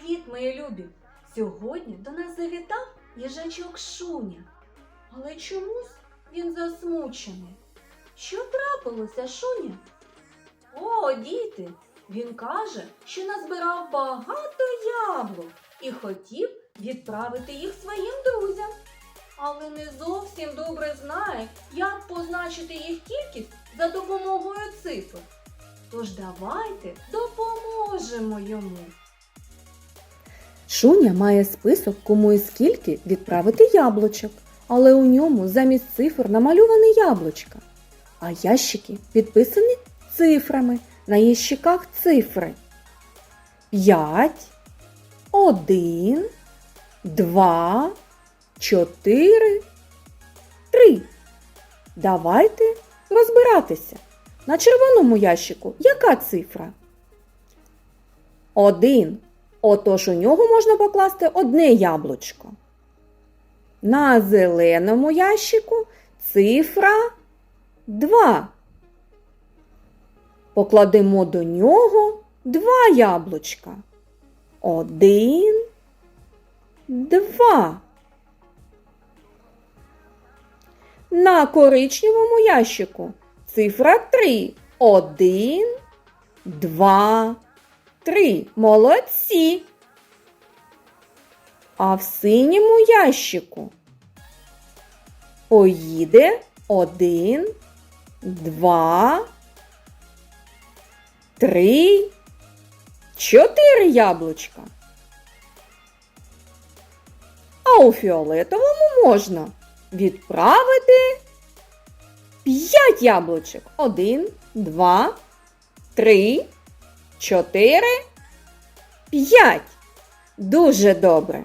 Привіт, мої любі! Сьогодні до нас завітав їжачок Шуня. Але чомусь він засмучений. Що трапилося, Шуня? О, діти! Він каже, що назбирав багато яблук і хотів відправити їх своїм друзям. Але не зовсім добре знає, як позначити їх кількість за допомогою цифр. Тож давайте допоможемо йому. Шуня має список, кому і скільки відправити яблучок, але у ньому замість цифр намальоване яблучка, а ящики підписані цифрами, на ящиках цифри. 5, 1, 2, 4, 3. Давайте розбиратися. На червоному ящику яка цифра? 1. Отож у нього можна покласти одне яблучко. На зеленому ящику цифра 2. Покладемо до нього два яблучка. Один, два. На коричневому ящику цифра 3. Один, два, три. Молодці. А в синьому ящику поїде один, два, три, чотири яблучка. А у фіолетовому можна відправити п'ять яблучок. Один, два, три, чотири, п'ять. Дуже добре.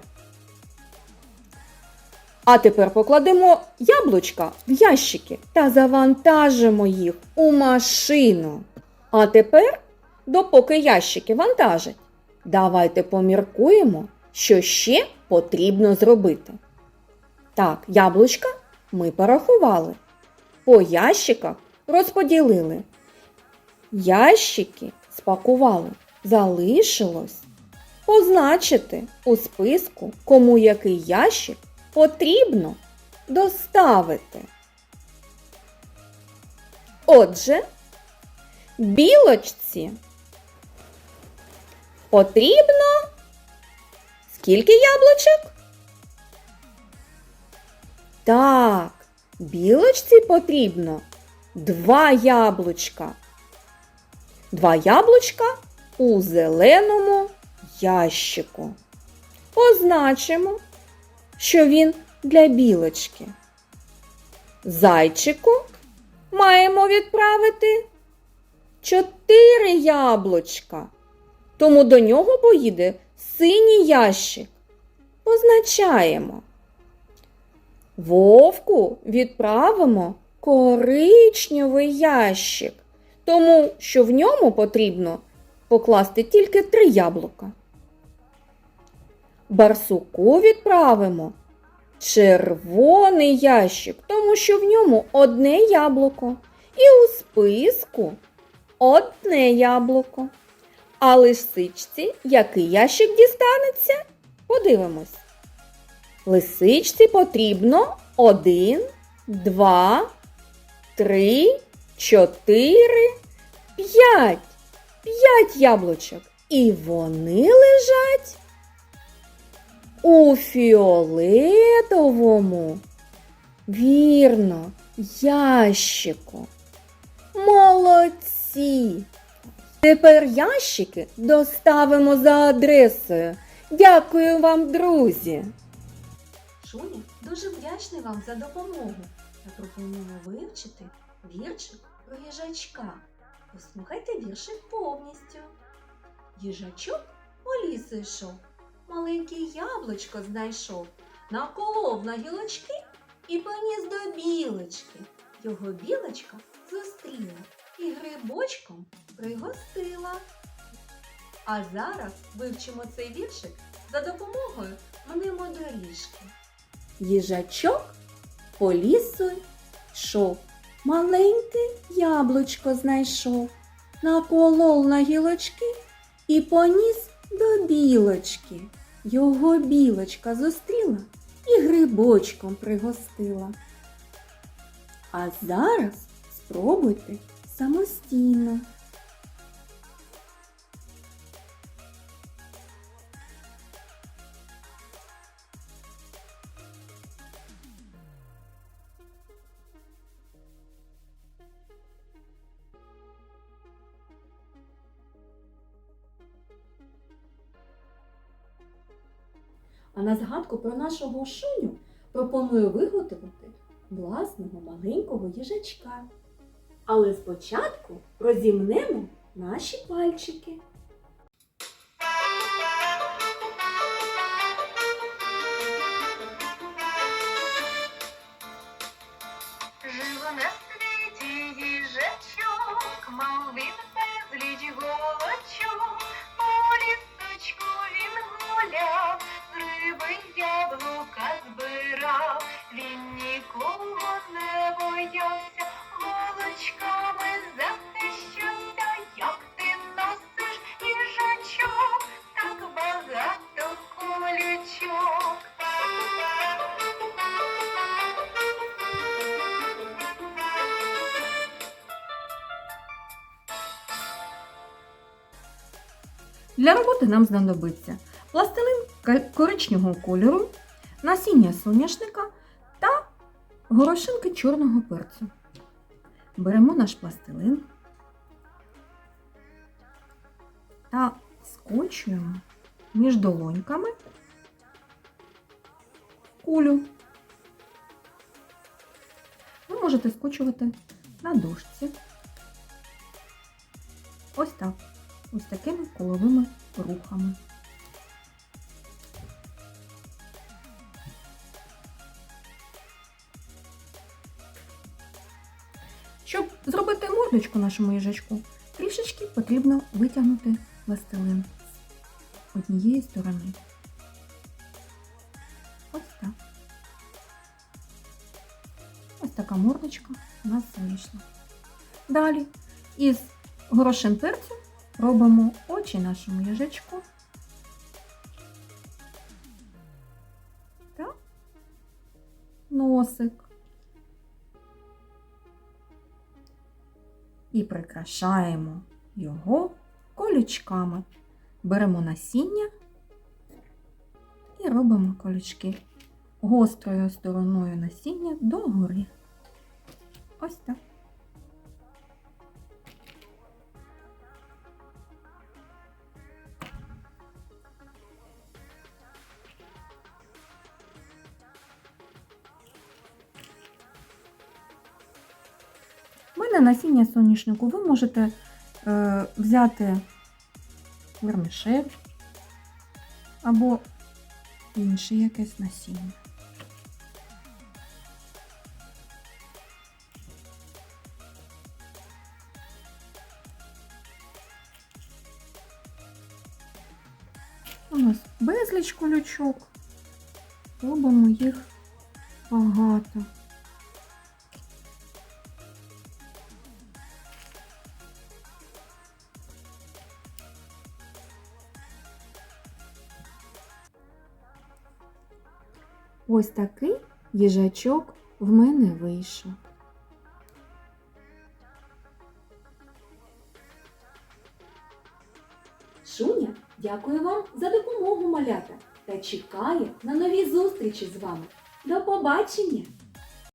А тепер покладемо яблучка в ящики та завантажимо їх у машину. А тепер, допоки ящики вантажать, давайте поміркуємо, що ще потрібно зробити. Так, яблучка ми порахували. По ящиках розподілили. Ящики спакували. Залишилось позначити у списку, кому який ящик потрібно доставити. Отже, білочці потрібно скільки яблучок? Так, білочці потрібно два яблучка. Два яблучка у зеленому ящику. Позначимо, що він для білочки. Зайчику маємо відправити чотири яблучка. Тому до нього поїде синій ящик. Позначаємо. Вовку відправимо коричневий ящик, тому що в ньому потрібно покласти тільки три яблука. Барсуку відправимо червоний ящик, тому що в ньому одне яблуко. І у списку одне яблуко. А лисичці який ящик дістанеться? Подивимось. Лисичці потрібно один, два, три, чотири, п'ять. П'ять яблучок. І вони лежать у фіолетовому. Вірно, ящику. Молодці. Тепер ящики доставимо за адресою. Дякую вам, друзі. Шуня дуже вдячний вам за допомогу та пропонуємо вивчити віршик про їжачка. Послухайте віршик повністю. Їжачок у ліс йшов, маленьке яблучко знайшов, наколов на гілочки і поніс до білочки. Його білочка зустріла і грибочком пригостила. А зараз вивчимо цей віршик за допомогою мнемодоріжки. Їжачок по лісу йшов, маленьке яблучко знайшов, наколов на гілочки і поніс до білочки. Його білочка зустріла і грибочком пригостила. А зараз спробуйте самостійно. А на згадку про нашого шуню пропоную виготовити власного маленького їжачка. Але спочатку розімнемо наші пальчики. Для роботи нам знадобиться пластилин коричневого кольору, насіння соняшника та горошинки чорного перцю. Беремо наш пластилин та скочуємо між долоньками кулю. Ви можете скочувати на дошці. Ось так ось такими коловими рухами. Щоб зробити мордочку нашому їжачку, трішечки потрібно витягнути пластилин з однієї сторони. Ось так. Ось така мордочка у нас вийшла. Далі із горошин перцю робимо очі нашому їжачку. Та носик. І прикрашаємо його колючками. Беремо насіння і робимо колючки гострою стороною насіння догори. Ось так. У насіння соняшнику ви можете е, взяти вермішель або інше якесь насіння. У нас безліч колючок. Робимо їх багато. Ось такий їжачок в мене вийшов. Шуня дякую вам за допомогу малята та чекає на нові зустрічі з вами. До побачення!